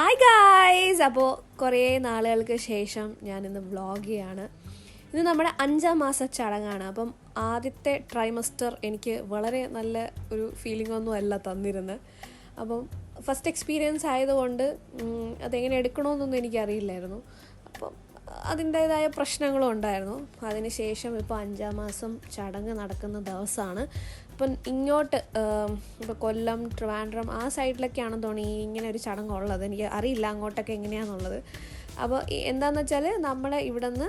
Hi guys അപ്പോൾ കുറേ നാളുകൾക്ക് ശേഷം ഞാനിന്ന് വ്ളോഗ് ചെയ്യാണ്. ഇത് നമ്മുടെ അഞ്ചാം മാസ ചടങ്ങാണ്. അപ്പം ആദ്യത്തെ ട്രൈമസ്റ്റർ എനിക്ക് വളരെ നല്ല ഒരു ഫീലിംഗ് ഒന്നും അല്ല തന്നിരുന്നത് അപ്പം ഫസ്റ്റ് എക്സ്പീരിയൻസ് ആയതുകൊണ്ട് അതെങ്ങനെ എടുക്കണമെന്നൊന്നും എനിക്കറിയില്ലായിരുന്നു. അപ്പം അതിന്റേതായ പ്രശ്നങ്ങളും ഉണ്ടായിരുന്നു. അതിനുശേഷം ഇപ്പോൾ അഞ്ചാം മാസം ചടങ്ങ് നടക്കുന്ന ദിവസമാണ്. ഇപ്പം ഇങ്ങോട്ട് ഇപ്പോൾ കൊല്ലം ട്രിവാൻഡ്രം ആ സൈഡിലൊക്കെയാണെന്ന് തോന്നി ഇങ്ങനെ ഒരു ചടങ്ങുള്ളത്. എനിക്ക് അറിയില്ല അങ്ങോട്ടൊക്കെ എങ്ങനെയാണെന്നുള്ളത് അപ്പോൾ എന്താണെന്ന് വെച്ചാൽ നമ്മൾ ഇവിടെ നിന്ന്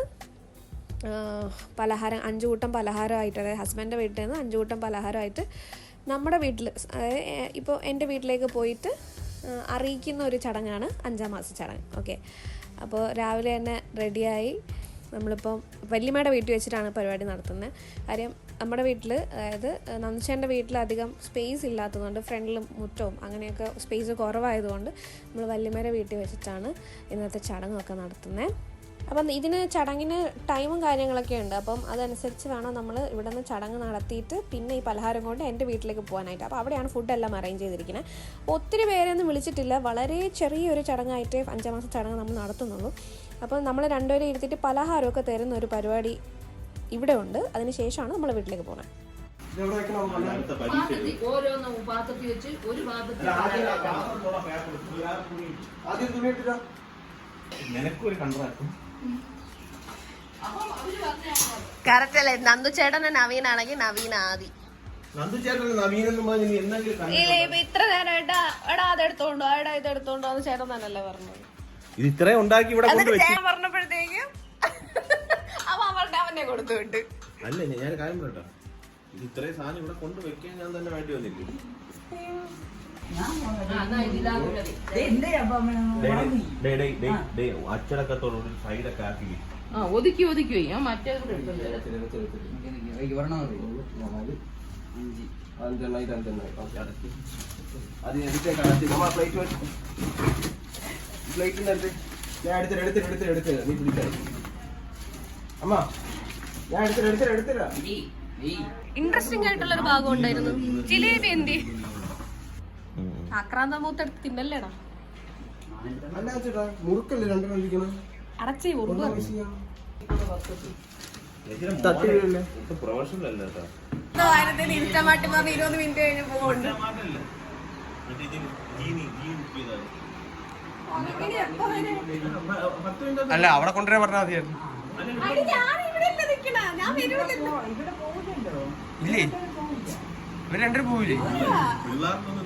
പലഹാരം അഞ്ച് കൂട്ടം പലഹാരമായിട്ട് അതായത് ഹസ്ബൻഡിന്റെ വീട്ടിൽ നിന്ന് അഞ്ച് കൂട്ടം പലഹാരമായിട്ട് നമ്മുടെ വീട്ടിൽ അതായത് ഇപ്പോൾ എന്റെ വീട്ടിലേക്ക് പോയിട്ട് അറിയിക്കുന്ന ഒരു ചടങ്ങാണ് അഞ്ചാം മാസ ചടങ്ങ്. ഓക്കെ. അപ്പോൾ രാവിലെ തന്നെ റെഡിയായി നമ്മളിപ്പം വല്യമ്മയുടെ വീട്ടിൽ വെച്ചിട്ടാണ് പരിപാടി നടത്തുന്നത്. കാര്യം നമ്മുടെ വീട്ടിൽ അതായത് നന്ദിച്ചേന്റെ വീട്ടിൽ അധികം സ്പേസ് ഇല്ലാത്തതുകൊണ്ട് ഫ്രണ്ടിലും മുറ്റവും അങ്ങനെയൊക്കെ സ്പേസ് കുറവായതുകൊണ്ട് നമ്മൾ വല്യമ്മയുടെ വീട്ടിൽ വെച്ചിട്ടാണ് ഇന്നത്തെ ചടങ്ങൊക്കെ നടത്തുന്നത്. അപ്പം ഇതിന് ചടങ്ങിന് ടൈമും കാര്യങ്ങളൊക്കെ ഉണ്ട്. അപ്പം അതനുസരിച്ച് വേണം നമ്മൾ ഇവിടെ നിന്ന് ചടങ്ങ് നടത്തിയിട്ട് പിന്നെ ഈ പലഹാരം കൊണ്ട് എന്റെ വീട്ടിലേക്ക് പോകാനായിട്ട്. അപ്പോൾ അവിടെയാണ് ഫുഡെല്ലാം അറേഞ്ച് ചെയ്തിരിക്കുന്നത്. അപ്പോൾ ഒത്തിരി പേരെയൊന്നും വിളിച്ചിട്ടില്ല. വളരെ ചെറിയൊരു ചടങ്ങായിട്ട് അഞ്ചാം മാസം ചടങ്ങ് നമ്മൾ നടത്തുന്നുള്ളൂ. അപ്പോൾ നമ്മൾ രണ്ടുപേരെ ഇരുത്തിയിട്ട് പലഹാരമൊക്കെ തരുന്ന ഒരു പരിപാടി ഇവിടെ ഉണ്ട്. അതിന് ശേഷമാണ് നമ്മൾ വീട്ടിലേക്ക് പോകുന്നത്. ഓരോന്നും പാത്രത്തിൽ വെച്ച് ഒരു പാത്രത്തിൽ നിനക്കൊരു കണ്ടറാക്കും കറക്റ്റ് അല്ലേ നന്ദു ചേട്ടന് നവീനാണെങ്കിൽ നവീൻ ആദി ഇല്ല ഇപ്പൊ ഇത്ര നേരം എടാ അതെടുത്തോണ്ടോ എടാ ഇതെടുത്തോണ്ടോ എന്ന് ചേട്ടൻ തന്നെയല്ലേ പറഞ്ഞത്. ഇത് ഇത്രയും ഉണ്ടാക്കി ഇവിടെ കൊണ്ട് എന്നിട്ട് വെച്ച് ചേട്ടൻ പറഞ്ഞപ്പോഴത്തേക്കും അവ അവരുടെ അവനെ കൊടുത്തു വിട്ട്. അല്ല ഞാൻ കാര്യം പറയട്ടെ. ഇത് ഇത്രയും സാധനം ഇവിടെ കൊണ്ട് വെക്കാൻ ഞാൻ തന്നെ വേണ്ടി വന്നില്ലേ അച്ചടക്കത്തോടുകൂടി സൈഡൊക്കെ ആക്കി ആ ഒതുക്കി ഒതുക്കി വയ്യ മറ്റേ കൂടെ ഞാൻ ഞാൻ ഇൻട്രസ്റ്റിംഗ് ആയിട്ടുള്ള ഒരു ഭാഗം ഉണ്ടായിരുന്നു. ജിലേബി എന്തി? ആക്രാന്ത മൂത്തെടുത്ത് തിന്നല്ലേടാ അല്ല ചേട്ടാ മുറുക്കല്ലേ രണ്ടെണ്ണം ഇരിക്കണം? അടച്ചേ പറഞ്ഞ് ഇരുപത് മിനിറ്റ് അല്ല അവിടെ കൊണ്ടുവരാൻ പറഞ്ഞാൽ മതിയായിരുന്നു ഇല്ലേ? ഇവർ രണ്ടും പോവില്ലേ? പിള്ളേർക്കൊന്നും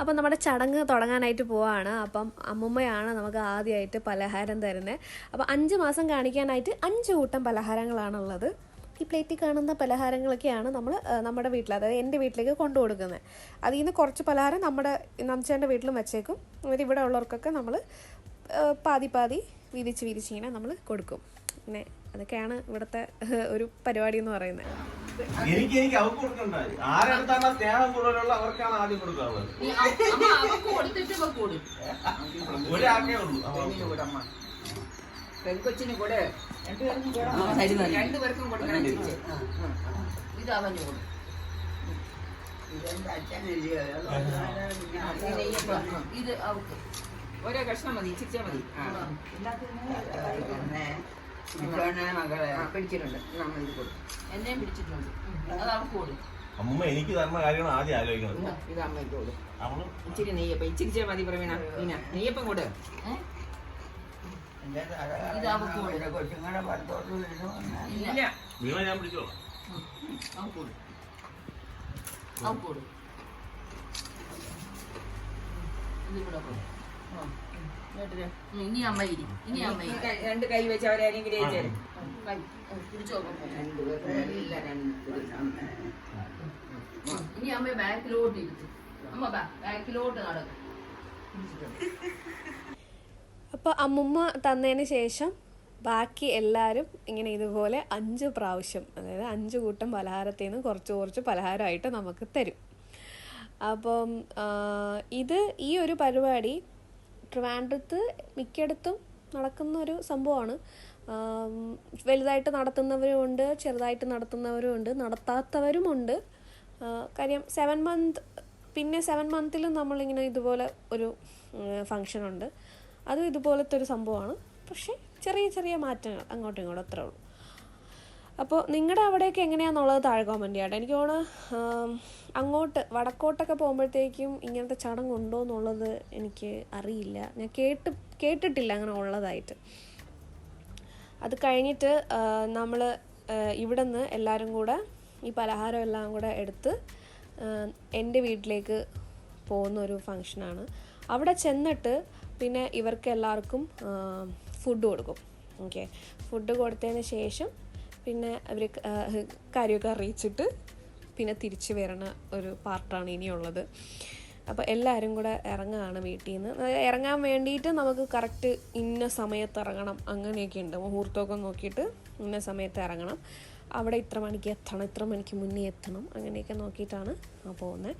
അപ്പം നമ്മുടെ ചടങ്ങ് തുടങ്ങാനായിട്ട് പോവാണ്. അപ്പം അമ്മുമ്മയാണ് നമുക്ക് ആദ്യമായിട്ട് പലഹാരം തരുന്നത് അപ്പം അഞ്ച് മാസം കാണിക്കാനായിട്ട് അഞ്ച് കൂട്ടം പലഹാരങ്ങളാണുള്ളത്. ഈ പ്ലേറ്റിൽ കാണുന്ന പലഹാരങ്ങളൊക്കെയാണ് നമ്മൾ നമ്മുടെ വീട്ടിൽ അതായത് എന്റെ വീട്ടിലേക്ക് കൊണ്ടു കൊടുക്കുന്നത് അതിൽ നിന്ന് കുറച്ച് പലഹാരം നമ്മുടെ നമ്മുടെ വീട്ടിലും വെച്ചേക്കും. എന്നിട്ട് ഇവിടെ ഉള്ളവർക്കൊക്കെ നമ്മൾ പാതി പാതി വിരിച്ച് വിരിച്ചിങ്ങനെ നമ്മൾ കൊടുക്കും. പിന്നെ അതൊക്കെയാണ് ഇവിടുത്തെ ഒരു പരിപാടി എന്ന് പറയുന്നത്. എനിക്ക് എനിക്ക് അവർക്ക് കൊടുക്കണ്ട ആരെടുത്താണ് സ്നേഹം കൂടുതലുള്ള അവർക്കാണ് ആദ്യം കൊടുക്കാറുള്ളത് ഉള്ളൂ. അവർക്ക്. പെൺകൊച്ചിന് കൂടെ. രണ്ടുപേർക്കും കൊടുക്കണം. തിരിച്ച്. ഇത് അവന് ഇത് ഓരോ കഷ്ണം മതി ചിരിച്ചാ മതി. പിടിച്ചിട്ടുണ്ട്. നമ്മൾ ഇത് കൊടുക്കും എന്നെയും പിടിച്ചിട്ടുണ്ട്. അത് അവക്ക് കൊടും അമ്മ എനിക്ക് തരുന്ന കാര്യമാണ് ആദ്യം ആലോചിക്കുന്നത്. ഇത് അമ്മയ്ക്ക് കൊടുക്കും ഇച്ചിരി നെയ്യപ്പം ഇച്ചിരിച്ചാ മതി പ്രവീണ മീന നെയ്യപ്പം കൂടെ? ഇത് അവക്ക് കൊടും. ഇല്ല ഇല്ല. വീണ ഞാൻ പിടിച്ചോളാം. അവക്ക് കൊടും. അവക്ക് കൊടും. ഇത് ഇവിടെ ഇനി അമ്മ ഇരി. ഇനി അമ്മ രണ്ട് കൈ വെച്ച് എല്ലാം രണ്ട് ഇനി അമ്മ ബാക്കിലോട്ട് ഇരിക്കും അമ്മ ബാക്കിലോട്ട് നടക്കും. അപ്പോൾ അമ്മുമ്മ തന്നതിന് ശേഷം ബാക്കി എല്ലാവരും ഇങ്ങനെ ഇതുപോലെ അഞ്ച് പ്രാവശ്യം അതായത് അഞ്ച് കൂട്ടം പലഹാരത്തിൽ നിന്ന് കുറച്ച് കുറച്ച് പലഹാരമായിട്ട് നമുക്ക് തരും. അപ്പം ഇത് ഈ ഒരു പരിപാടി ട്രിവാൻഡ്രത്ത് മിക്കയിടത്തും നടക്കുന്ന ഒരു സംഭവമാണ് വലുതായിട്ട് നടത്തുന്നവരും ഉണ്ട് ചെറുതായിട്ട് നടത്തുന്നവരും ഉണ്ട് നടത്താത്തവരുമുണ്ട് കാര്യം സെവൻ മന്ത് പിന്നെ സെവൻ മന്തിലും നമ്മളിങ്ങനെ ഇതുപോലെ ഒരു ഫങ്ഷൻ ഉണ്ട്. അതും ഇതുപോലത്തെ ഒരു സംഭവമാണ്. പക്ഷേ ചെറിയ ചെറിയ മാറ്റങ്ങൾ അങ്ങോട്ടും ഇങ്ങോട്ടും അത്രേ ഉള്ളൂ. അപ്പോൾ നിങ്ങളുടെ അവിടെയൊക്കെ എങ്ങനെയാണെന്നുള്ളത് താഴെ കോമന്റ് ചെയ്യട്ടെ എനിക്ക് തോന്നുന്നു അങ്ങോട്ട് വടക്കോട്ടൊക്കെ പോകുമ്പോഴത്തേക്കും ഇങ്ങനത്തെ ചടങ്ങുണ്ടോ എന്നുള്ളത് എനിക്ക് അറിയില്ല. ഞാൻ കേട്ട് കേട്ടിട്ടില്ല അങ്ങനെ ഉള്ളതായിട്ട്. അത് കഴിഞ്ഞിട്ട് നമ്മൾ ഇവിടെ നിന്ന് എല്ലാവരും കൂടെ ഈ പലഹാരം എല്ലാം കൂടെ എടുത്ത് എന്റെ വീട്ടിലേക്ക് പോകുന്ന ഒരു ഫങ്ഷനാണ് അവിടെ ചെന്നിട്ട് പിന്നെ ഇവർക്ക് എല്ലാവർക്കും ഫുഡ് കൊടുക്കും. ഓക്കെ. ഫുഡ് കൊടുത്തതിന് ശേഷം പിന്നെ അവർ കാര്യമൊക്കെ അറിയിച്ചിട്ട് പിന്നെ തിരിച്ചു വരണ ഒരു പാർട്ടാണ് ഇനിയുള്ളത്. അപ്പോൾ എല്ലാവരും കൂടെ ഇറങ്ങുകയാണ് വീട്ടിൽ നിന്ന് ഇറങ്ങാൻ വേണ്ടിയിട്ട് നമുക്ക് കറക്റ്റ് ഇന്ന സമയത്ത് ഇറങ്ങണം. അങ്ങനെയൊക്കെ ഉണ്ട്. മുഹൂർത്തമൊക്കെ നോക്കിയിട്ട് ഇന്ന സമയത്ത് ഇറങ്ങണം. അവിടെ ഇത്ര മണിക്ക് എത്തണം ഇത്ര മണിക്ക് മുന്നേ എത്തണം. അങ്ങനെയൊക്കെ നോക്കിയിട്ടാണ് പോകുന്നത്.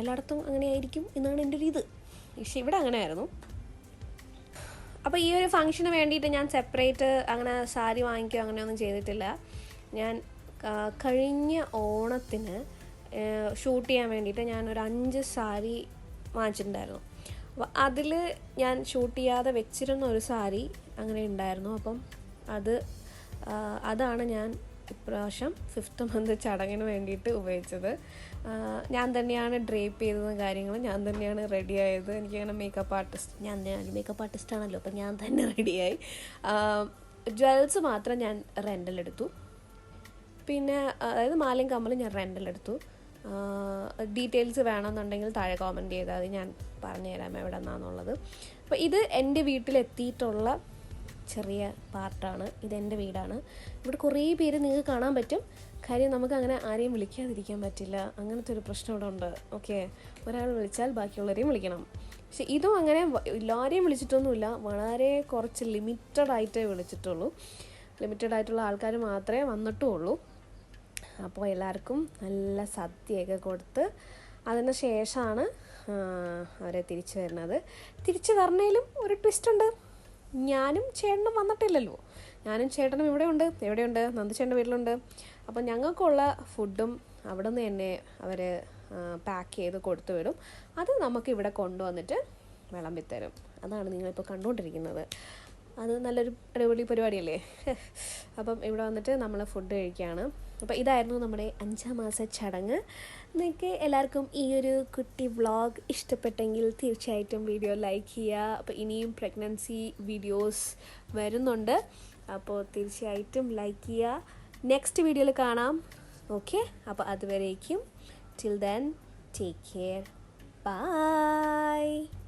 എല്ലായിടത്തും അങ്ങനെ ആയിരിക്കും എന്നാണ് എന്റെ ഒരു ഇത്. പക്ഷെ ഇവിടെ അങ്ങനെയായിരുന്നു. അപ്പോൾ ഈ ഒരു ഫംഗ്ഷന് വേണ്ടിയിട്ട് ഞാൻ സെപ്പറേറ്റ് അങ്ങനെ സാരി വാങ്ങിക്കുകയോ അങ്ങനെയൊന്നും ചെയ്തിട്ടില്ല. ഞാൻ കഴിഞ്ഞ ഓണത്തിന് ഷൂട്ട് ചെയ്യാൻ വേണ്ടിയിട്ട് ഞാൻ ഒരു അഞ്ച് സാരി വാങ്ങിച്ചിട്ടുണ്ടായിരുന്നു. അപ്പോൾ അതിൽ ഞാൻ ഷൂട്ട് ചെയ്യാതെ വെച്ചിരുന്ന ഒരു സാരി അങ്ങനെ ഉണ്ടായിരുന്നു. അപ്പം അത് അതാണ് ഞാൻ ഇപ്രാവശ്യം ഫിഫ്ത്ത് മന്ത് ചടങ്ങിന് വേണ്ടിയിട്ട് ഉപയോഗിച്ചത്. ഞാൻ തന്നെയാണ് ഡ്രേപ്പ് ചെയ്തതും കാര്യങ്ങളും. ഞാൻ തന്നെയാണ് റെഡി ആയത്. എനിക്കങ്ങനെ മേക്കപ്പ് ആർട്ടിസ്റ്റ് ഞാൻ തന്നെയാണ് മേക്കപ്പ് ആർട്ടിസ്റ്റ് ആണല്ലോ അപ്പം ഞാൻ തന്നെ റെഡിയായി ജ്വൽസ് മാത്രം ഞാൻ റെന്റലെടുത്തു പിന്നെ അതായത് മാലയും കമ്മലും ഞാൻ റെന്റലെടുത്തു ഡീറ്റെയിൽസ് വേണമെന്നുണ്ടെങ്കിൽ താഴെ കോമന്റ് ചെയ്താൽ ഞാൻ പറഞ്ഞുതരാം എവിടെ നിന്നാന്നുള്ളത് അപ്പോൾ ഇത് എന്റെ വീട്ടിലെത്തിയിട്ടുള്ള ചെറിയ പാർട്ടാണ്. ഇതെന്റെ വീടാണ്. ഇവിടെ കുറേ പേര് നിങ്ങൾക്ക് കാണാൻ പറ്റും. കാര്യം നമുക്ക് അങ്ങനെ ആരെയും വിളിക്കാതിരിക്കാൻ പറ്റില്ല. അങ്ങനത്തെ ഒരു പ്രശ്നം ഇവിടെ ഉണ്ട്. ഓക്കെ. ഒരാൾ വിളിച്ചാൽ ബാക്കിയുള്ളവരെയും വിളിക്കണം. പക്ഷെ ഇതും അങ്ങനെ എല്ലാവരെയും വിളിച്ചിട്ടൊന്നുമില്ല. വളരെ കുറച്ച് ലിമിറ്റഡ് ആയിട്ടേ വിളിച്ചിട്ടുള്ളൂ. ലിമിറ്റഡ് ആയിട്ടുള്ള ആൾക്കാർ മാത്രമേ വന്നിട്ടുള്ളൂ. അപ്പോൾ എല്ലാവർക്കും നല്ല സദ്യയൊക്കെ കൊടുത്ത് അതിന് ശേഷമാണ് അവരെ തിരിച്ചു വരുന്നത്. തിരിച്ചു വരണേലും ഒരു ട്വിസ്റ്റ് ഉണ്ട്. ഞാനും ചേട്ടനും വന്നിട്ടില്ലല്ലോ. ഞാനും ചേട്ടനും ഇവിടെയുണ്ട് എവിടെയുണ്ട് നന്ദിച്ചേട്ടന്റെ വീട്ടിലുണ്ട്. അപ്പോൾ ഞങ്ങൾക്കുള്ള ഫുഡും അവിടെ നിന്ന് തന്നെ അവർ പാക്ക് ചെയ്ത് കൊടുത്തു വരും അത് നമുക്ക് ഇവിടെ കൊണ്ടുവന്നിട്ട് വിളമ്പിത്തരും അതാണ് നിങ്ങളിപ്പോൾ കണ്ടുകൊണ്ടിരിക്കുന്നത്. അത് നല്ലൊരു അടിപൊളി പരിപാടിയല്ലേ? അപ്പം ഇവിടെ വന്നിട്ട് നമ്മൾ ഫുഡ് കഴിക്കുകയാണ്. അപ്പോൾ ഇതായിരുന്നു നമ്മുടെ അഞ്ചാം മാസ ചടങ്ങ്. നിങ്ങൾക്ക് എല്ലാവർക്കും ഈ ഒരു കുട്ടി വ്ളോഗ് ഇഷ്ടപ്പെട്ടെങ്കിൽ തീർച്ചയായിട്ടും വീഡിയോ ലൈക്ക് ചെയ്യുക. അപ്പോൾ ഇനിയും പ്രഗ്നൻസി വീഡിയോസ് വരുന്നുണ്ട്. അപ്പോൾ തീർച്ചയായിട്ടും ലൈക്ക് ചെയ്യുക. നെക്സ്റ്റ് വീഡിയോയിൽ കാണാം. ഓക്കെ? അപ്പോൾ അതുവരേക്കും. Till then take care bye